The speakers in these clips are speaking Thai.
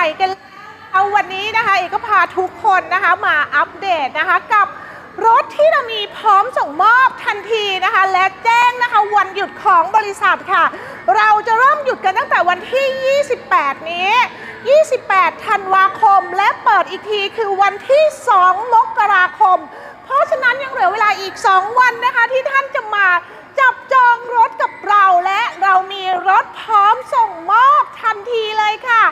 านปีใหม่กันเอาวันนี้นะคะเอกก็พาทุกคนนะคะมาอัปเดตนะคะกับรถที่เรามีพร้อมส่งมอบทันทีนะคะ และแจ้งนะคะวันหยุดของบริษัทค่ะ เราจะเริ่มหยุดกันตั้งแต่วันที่ 28 นี้ 28 ธันวาคม และเปิดอีกทีคือวันที่ 2 มกราคม เพราะฉะนั้นยังเหลือเวลาอีก 2 วันนะคะที่ท่านจะมาจับจองรถกับเราและเรามีรถพร้อมส่งมอบทันทีเลยค่ะ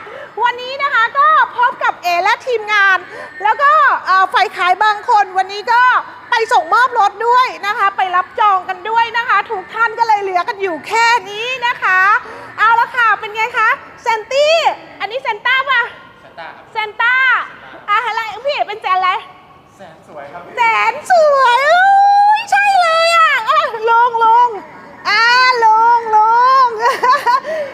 วันนี้นะคะก็พบกับเอและทีมงาน แล้วก็เอ่อฝ่ายขายบางคนวันนี้ก็ไปส่งมอบรถด้วยนะคะ ไปรับจองกันด้วยนะคะทุกท่านก็เลยเหลือกันอยู่แค่นี้นะคะ เอาละค่ะเป็นไงคะเซนตี้อันนี้เซนต้าป่ะ แซนต้าครับ เซนต้าอะอะไรพี่เอกเป็นแจนอะไร แสนสวยครับ แสนสวยอุ๊ยใช่เลยอะอะลงลงอ่าลงลง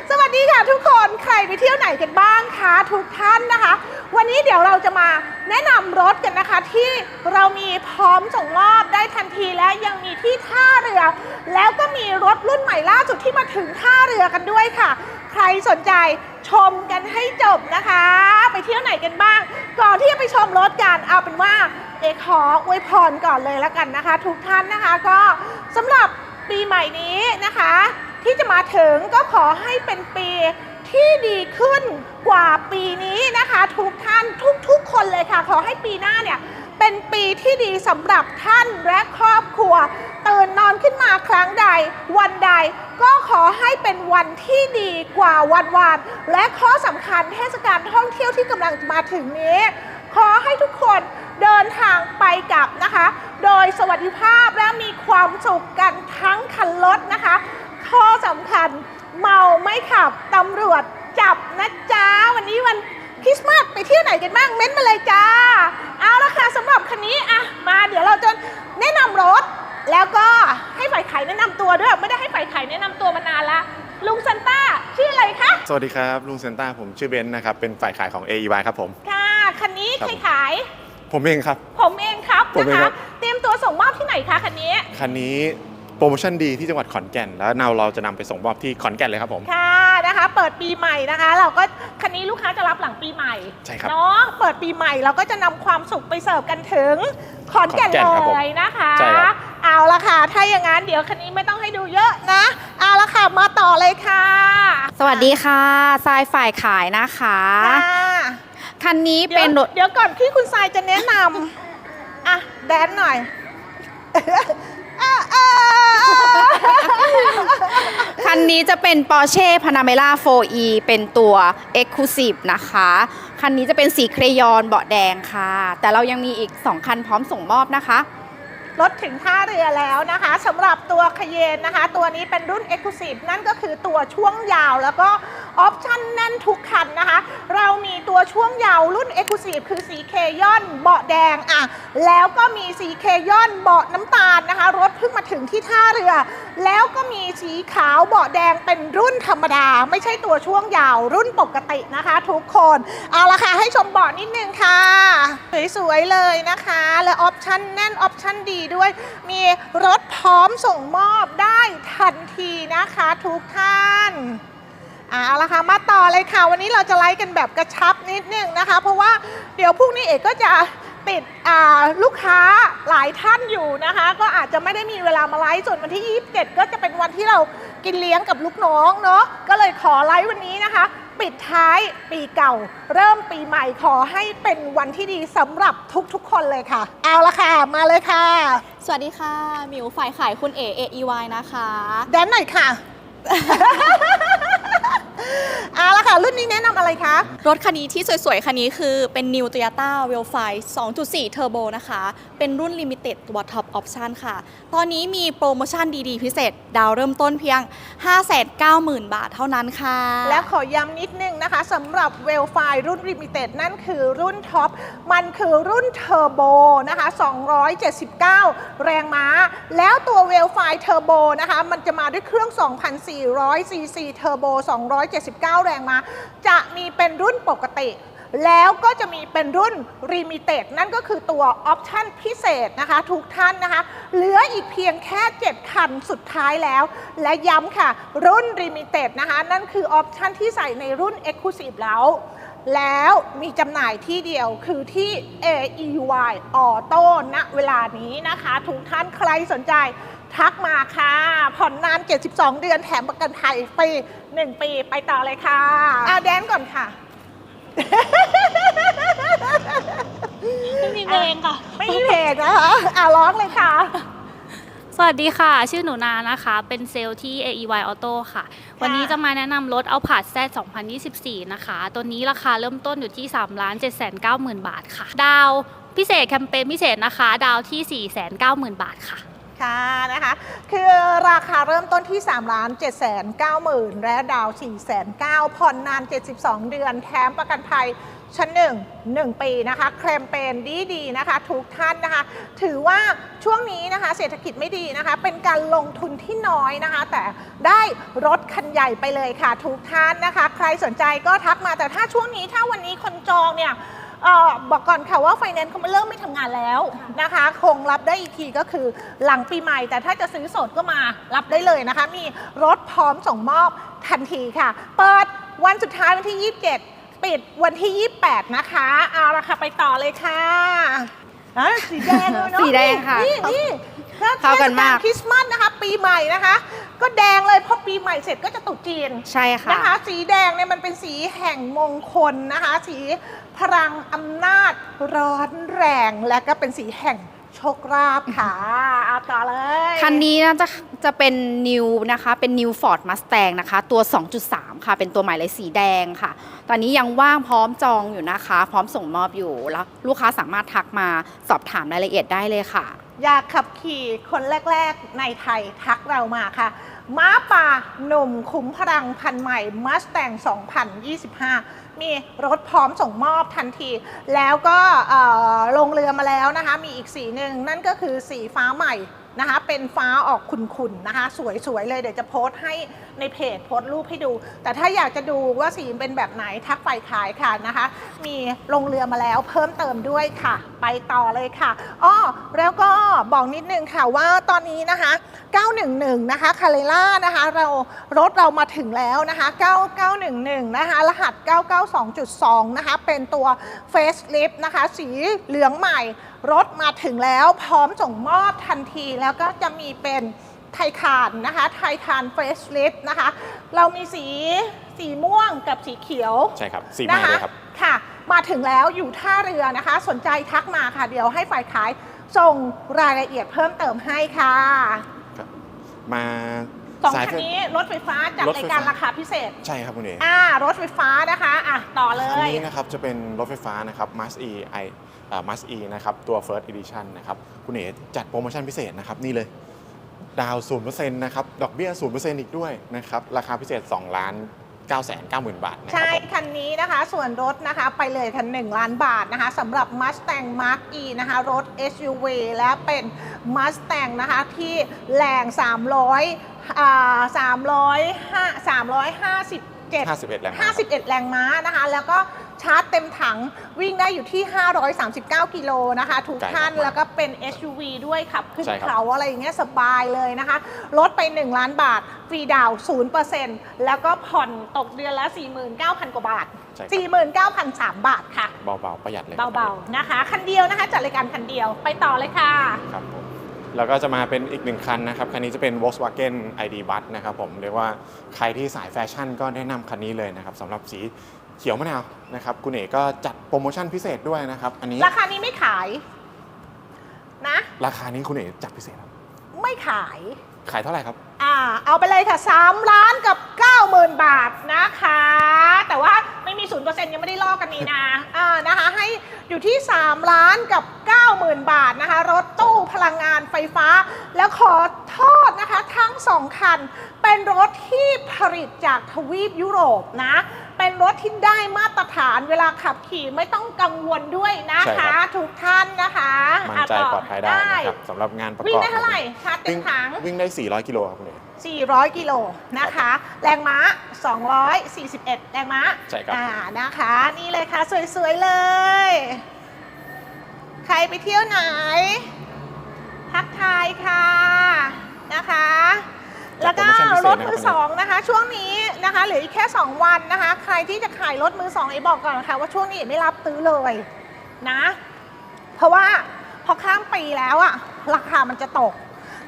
สวัสดีค่ะทุกคนใครไปเที่ยวไหนกันบ้างคะทุกท่านนะคะ วันนี้เดี๋ยวเราจะมาแนะนำรถกันนะคะ ที่เรามีพร้อมส่งมอบได้ทันทีและยังมี ที่ท่าเรือ แล้วก็มีรถรุ่นใหม่ล่าสุดที่มาถึงท่าเรือกันด้วยค่ะ ใครสนใจชมกันให้จบนะคะ ไปเที่ยวไหนกันบ้าง ก่อนที่จะไปชมรถกันเอาเป็นว่าเอขออวยพรก่อนเลยแล้วกันนะคะ ทุกท่านนะคะก็สำหรับปีใหม่นี้นะคะ ที่จะมาถึงก็ขอให้เป็นปีที่ดีขึ้นกว่าปีนี้นะคะ ทุกท่านทุกๆคนเลยค่ะ ขอให้ปีหน้าเนี่ย เป็นปีที่ดีสำหรับท่านและครอบครัว ตื่นนอนขึ้นมาครั้งใด วันใดก็ขอให้เป็นวันที่ดีกว่าวันวานและข้อสำคัญเทศกาลท่องเที่ยวที่กำลังจะมาถึงนี้ ขอให้ทุกคนเดินทางไปกับนะคะ โดยสวัสดิภาพและมีความสุขกันทั้งคันรถนะคะ ข้อสำคัญเมาไม่ขับตำรวจ ไปเที่ยวไหนกันบ้างเม้นต์มาเลยจ้า เอาละค่ะสำหรับคันนี้อะมาเดี๋ยวเราจะแนะนำรถ แล้วก็ให้ฝ่ายขายแนะนำตัวด้วยไม่ได้ให้ฝ่ายขายแนะนำตัวมานานละลุงซันต้าชื่ออะไรคะ สวัสดีครับ ลุงเซนต้าผมชื่อเบนซ์นะครับ เป็นฝ่ายขายของ AEY ครับผม ค่ะคันนี้ครับใครผมขาย ผมเองครับ ผมเองครับผมนะเองคะครับเตรียมตัวส่งมอบที่ไหนคะคันนี้ คันนี้โปรโมชั่นดีที่จังหวัดขอนแก่น แล้วเราเราจะนำไปส่งมอบที่ขอนแก่นเลยครับผม ค่ะนะคะ เปิดปีใหม่นะคะ เราก็คันนี้ลูกค้าจะรับหลังปีใหม่ใช่ครับเนาะเปิดปีใหม่เราก็จะนำความสุขไปเสิร์ฟกันถึงขอนแก่นขอนแก่นครับผมเลยนะคะ ใช่ครับ เอาละค่ะ ถ้าอย่างนั้นเดี๋ยวคันนี้ไม่ต้องให้ดูเยอะนะ เอาละค่ะ มาต่อเลยค่ะสวัสดีค่ะทรายฝ่ายขายนะคะ ค่ะคันนี้เดี๋ยวเป็นรถ เดี๋ยวก่อนที่คุณทรายจะแนะนำอะแดนหน่อยอะอะอะ คันนี้จะเป็น Porsche Panamera 4e เป็นตัว Exclusive นะคะ คันนี้จะเป็นสีเครยอนเบาะแดงค่ะ แต่เรายังมีอีก 2 คันพร้อมส่งมอบนะคะรถถึงท่าเรือแล้วนะคะสำหรับตัวคเยนนะคะ ตัวนี้เป็นรุ่น Exclusive นั่นก็คือตัวช่วงยาวแล้วก็ ออปชั่นแน่นทุกคันนะคะ เรามีตัวช่วงยาวรุ่น Exclusive คือสีเคยอนเบาะแดงอะแล้วก็มีสีเคยอนเบาะน้ำตาลนะคะ รถเพิ่งมาถึงที่ท่าเรือ แล้วก็มีสีขาวเบาะแดงเป็นรุ่นธรรมดา ไม่ใช่ตัวช่วงยาวรุ่นปกตินะคะ ทุกคนเอาละค่ะให้ชมเบาะนิดนึงค่ะ สวยๆเลยนะคะ และออปชั่นแน่นออปชั่นดีด้วย มีรถพร้อมส่งมอบได้ทันทีนะคะทุกท่าน เอาละค่ะมาต่อเลยค่ะ วันนี้เราจะไลฟ์กันแบบกระชับนิดนึงนะคะ เพราะว่าเดี๋ยวพรุ่งนี้เอกก็จะติดอ่าลูกค้าหลายท่านอยู่นะคะ ก็อาจจะไม่ได้มีเวลามาไลฟ์ส่วนวันที่ 27 ก็จะเป็นวันที่เรากินเลี้ยงกับลูกน้องเนาะก็เลยขอไลฟ์วันนี้นะคะ ปิดท้ายปีเก่า เริ่มปีใหม่ขอให้เป็นวันที่ดีสำหรับทุกๆ คนเลยค่ะ เอาละค่ะ มาเลยค่ะ สวัสดีค่ะมิวฝ่ายขายคุณเอเอ EY นะคะ แดนหน่อยค่ะ เอาละค่ะรุ่นนี้แนะนำอะไรคะรถคันนี้ที่สวยๆ คันนี้คือเป็น New Toyota w e l f i 2.4 Turbo นะคะ เป็นรุ่น Limited ตัว Top Option ค่ะ ตอนนี้มีโปรโมชั่นดีๆ พิเศษ ดาวเริ่มต้นเพียง 590,000 บาทเท่านั้นค่ะ และขอย้ำนิดนึงนะคะสำหรับเวลไฟรุ่น Limited นั่นคือรุ่นท็อปมันคือรุ่นเทอร์โบนะคะ 279 แรงม้า แล้วตัวเวลไฟเทอร์โบนะคะ มันจะมาด้วยเครื่อง 2,400ซีซีเท79 แรงม้าจะมีเป็นรุ่นปกติ แล้วก็จะมีเป็นรุ่น Limited นั่นก็คือตัวออปชั่นพิเศษนะคะ ทุกท่านนะคะ เหลืออีกเพียงแค่ 7 คันสุดท้ายแล้ว และย้ำค่ะ รุ่น Limited นะคะ นั่นคือออปชั่นที่ใส่ในรุ่น Exclusive แล้วแล้วมีจำหน่ายที่เดียวคือที่ AEY Auto ณ เวลานี้นะคะ ทุกท่านใครสนใจ ทักมาค่ะ ผ่อนนาน 72 เดือนแถมประกันภัยฟรี1 ปีไปต่อเลยค่ะเอาแดนก่อนค่ะ ไม่มีเพลงค่ะ ไม่มีเพลงนะคะอะร้องเลยค่ะ สวัสดีค่ะ ชื่อหนูนานะคะ เป็นเซลล์ที่ AEY Auto ค่ะ วันนี้จะมาแนะนำรถเอาผาดแซด2024 นะคะ ตัวนี้ราคาเริ่มต้นอยู่ที่3 7 9 0 0 0 0 บาทค่ะ ดาวพิเศษแคมเปญพิเศษนะคะ ดาวที่ 4 9 0 0 0 0 บาทค่ะ ค่ะนะคะคือราคาเริ่มต้นที่3ล้าน7 9 0 0 0 0 และดาว 4 9 0 0 0ผ่อนนาน 72 เดือนแถมประกันภัยชั้นหนึ่ง1ปีนะคะแคมเปญดีดีๆนะคะ ทุกท่านนะคะ ถือว่าช่วงนี้นะคะ เศรษฐกิจไม่ดีนะคะ เป็นการลงทุนที่น้อยนะคะ แต่ได้รถคันใหญ่ไปเลยค่ะ ทุกท่านนะคะ ใครสนใจก็ทักมาแต่ถ้าช่วงนี้ถ้าวันนี้คนจองเนี่ย เออบอกก่อนค่ะว่าไฟแนนซ์เขาเริ่มไม่ทำงานแล้วนะคะ คงรับได้อีกทีก็คือหลังปีใหม่ แต่ถ้าจะซื้อสดก็มารับได้เลยนะคะ มีรถพร้อมส่งมอบทันทีค่ะ เปิดวันสุดท้ายวันที่ 27 ปิดวันที่ 28 นะคะ เอาละค่ะไปต่อเลยค่ะอะสีแดงเลยเนาะสีแดงค่ะ นี่นี่ถ้า เข้ากันมากเทศลคริสต์มาสนะคะ ปีใหม่นะคะ ก็แดงเลยเพราะปีใหม่เสร็จก็จะตรุษจีนใช่ค่ะนะคะ สีแดงเนี่ยมันเป็นสีแห่งมงคลนะคะ สีพลังอำนาจร้อนแรงและก็เป็นสีแห่งโชคลาภค่ะเอาต่อเลย คันนี้นะจะจะเป็น New นะคะ เป็น New Ford Mustang นะคะ ตัว 2.3 ค่ะ เป็นตัวใหม่เลยสีแดงค่ะ ตอนนี้ยังว่างพร้อมจองอยู่นะคะ พร้อมส่งมอบอยู่แล้วลูกค้าสามารถทักมาสอบถามรายละเอียดได้เลยค่ะ อยากขับขี่คนแรก ๆ ในไทยทักเรามาค่ะ ม้าป่าหนุ่มขุมพลังพันใหม่มัสแตง2025 มีรถพร้อมส่งมอบทันที แล้วก็ลงเรือมาแล้วนะคะ มีอีกสีหนึ่งนั่นก็คือสีฟ้าใหม่ นะคะ เป็นฟ้าออกขุ่นๆนะคะ สวยๆเลยเดี๋ยวจะโพสต์ให้ในเพจโพสต์รูปให้ดู แต่ถ้าอยากจะดูว่าสีเป็นแบบไหนทักไปขายค่ะนะคะ มีลงเรือมาแล้วเพิ่มเติมด้วยค่ะ ไปต่อเลยค่ะอ้อแล้วก็บอกนิดนึงค่ะว่าตอนนี้นะคะ 911 นะคะคาเรล่านะคะ เรารถเรามาถึงแล้วนะคะ 9911 นะคะ รหัส 992.2 นะคะ เป็นตัว Facelift นะคะ สีเหลืองใหม่ รถมาถึงแล้วพร้อมส่งมอบทันทีแล้วก็จะมีเป็นไทคานนะคะไทคาน Facelift นะคะ เรามีสีสีม่วงกับสีเขียวใช่ครับ สีใหม่เลยครับ ค่ะ มาถึงแล้วอยู่ท่าเรือนะคะ สนใจทักมาค่ะ เดี๋ยวให้ฝ่ายขายส่งรายละเอียดเพิ่มเติมให้ค่ะครับมาสองสายคันนี้รถไฟฟ้าจัดรถราไฟยฟ้าการราคาพิเศษ ใช่ครับคุณเอ๋อ่ารถไฟฟ้านะคะอะต่อเลคันยนี้นะครับจะเป็นรถไฟฟ้านะครับ m a s e i มัส e นะครับตัว first edition นะครับคุณเอ๋จัดโปรโมชั่นพิเศษนะครับนี่เลยดาว0%นะครับดอกเบี้ย0%อีกด้วยนะครับราคาพิเศษ 2 ล้าน9 9 0 0 0 0บาทนะครัใช่ผมคันนี้นะคะ ส่วนรถนะคะไปเลยคัน1ล้านบาทนะคะสำหรับ Mustang Mark E นะคะ รถ SUV และเป็น Mustang นะคะที่แรง 300อ่า300 357 51 แรงม้า51 แรงม้านะคะ แล้วก็ ชาร์จเต็มถังวิ่งได้อยู่ที่ 539 กิโลนะคะ ทุกไกลท่านมากๆแล้วก็เป็น SUV ด้วยขับขึ้นใช่ครับ เขาอะไรอย่างเงี้ยสบายเลยนะคะลดไป 1 ล้านบาท ฟรีดาวน์0%แล้วก็ผ่อนตกเดือนละ 49,000 กว่าบาท ใช่ครับ49,003 บาทค่ะ เบาๆประหยัดเลยเบาๆนะคะ คันเดียวนะคะจัดรายการคันเดียวไปต่อเลยค่ะครับผมแล้วก็จะมาเป็นอีกหนึ่งคันนะครับ คันนี้จะเป็น Volkswagen ID Bus นะครับผมเรียกว่าใครที่สายแฟชั่นก็แนะนำคันนี้เลยนะครับสำหรับสี เขียวมะนาวนะครับคุณเอกก็จัดโปรโมชั่นพิเศษด้วยนะครับ อันนี้ราคานี้ไม่ขาย นะ ราคานี้คุณเอกจัดพิเศษครับไม่ขาย ขายเท่าไหร่ครับ อ่า เอาไปเลยค่ะ3ล้านกับ 90,000 บาทนะคะ แต่ว่าไม่มี 0%ยังไม่ได้ลอกกันนี้นะอ่านะคะให้อยู่ที่ 3 ล้านกับ 90,000 บาทนะคะ รถตู้พลังงานไฟฟ้า แล้วขอโทษนะคะ ทั้ง 2 คัน เป็นรถที่ผลิตจากทวีปยุโรปนะ เป็นรถที่ได้มาตรฐานเวลาขับขี่ไม่ต้องกังวลด้วยนะใช่ครัคะ บ ทุกท่านนะคะมั่นใจะต่ปลอดภัยได้นะครับสำหรับงานประกอบวิ่งได้เท่าไหร่ชาร์จเต็วิ่มงถัง วิ่งได้ 400 กิโลครับคุณเอก 400 กิโลนะคะ แรงม้า 241 แรงม้าใช่ครับ อ่านะคะ นี่เลยค่ะ สวย ๆ เลย ใครไปเที่ยวไหนทักทายค่ะนะคะ แล้วก็รถถมือสองนะคะ ช่วงนี้นะคะเหลืออีกแค่ 2 วันนะคะ ใครที่จะขายรถมือสองเอบอกก่อนนะคะว่าช่วงนี้ไม่รับซื้อเลยนะ เพราะว่าพอข้ามปีแล้วอะราคามันจะตก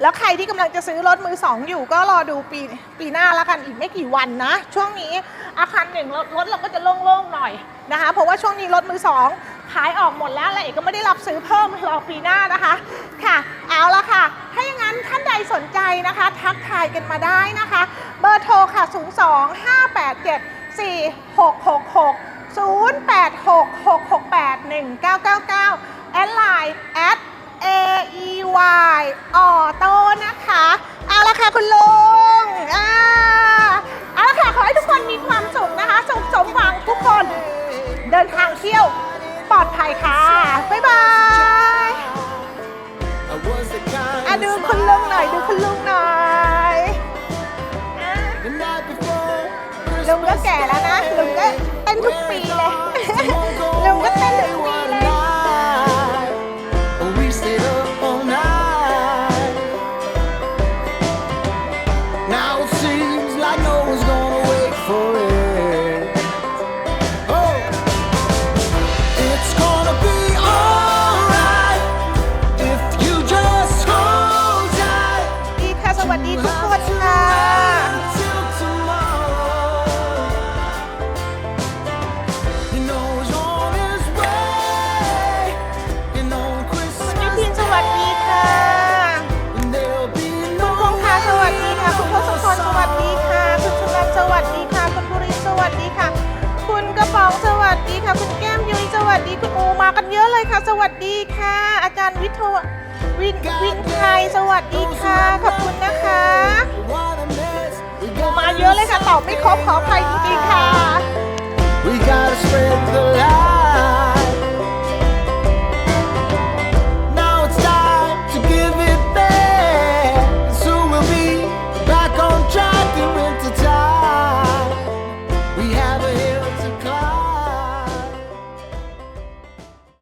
แล้วใครที่กำลังจะซื้อรถมือสองอยู่ก็รอดูปีปีหน้าแล้วกันอีกไม่กี่วันนะ ช่วงนี้อาคารหนึ่งรถรถเราก็จะโล่งๆหน่อยนะคะ เพราะว่าช่วงนี้รถมือสอง ขายออกหมดแล้วและเอกก็ไม่ได้รับซื้อเพิ่มรอปีหน้านะคะค่ะเอาละค่ะ ถ้าอย่างนั้นท่านใดสนใจนะคะ ทักทายกันมาได้นะคะ เบอร์โทรค่ะ 0 2 5 8 7 4 6 6 6 0 8 6 6 6 8 1 9 9 9 แอดไลน์แอด A E Y ออโต้นะคะ เอาละค่ะคุณลุงอ่าเอาละค่ะ ขอให้ทุกคนมีความสุขนะคะ สุขสมหวังทุกคน เดินทางเที่ยว ภัยค่ะ บ๊ายบายอะดูคุณลุงหน่อย ดูคุณลุงหน่อยอะลุงก็แก่แล้วนะ ลุงก็เต้นทุกปี ค่ะ คุณแก้มยุ้ยสวัสดีคุณอูมากันเยอะเลยค่ะ สวัสดีค่ะ อาจารย์วิทววินวินไทยสวัสดีค่ะ ขอบคุณนะคะมาเยอะเลยค่ะตอบไม่ครบขออภัยจริงๆค่ะ We gotta spread the light.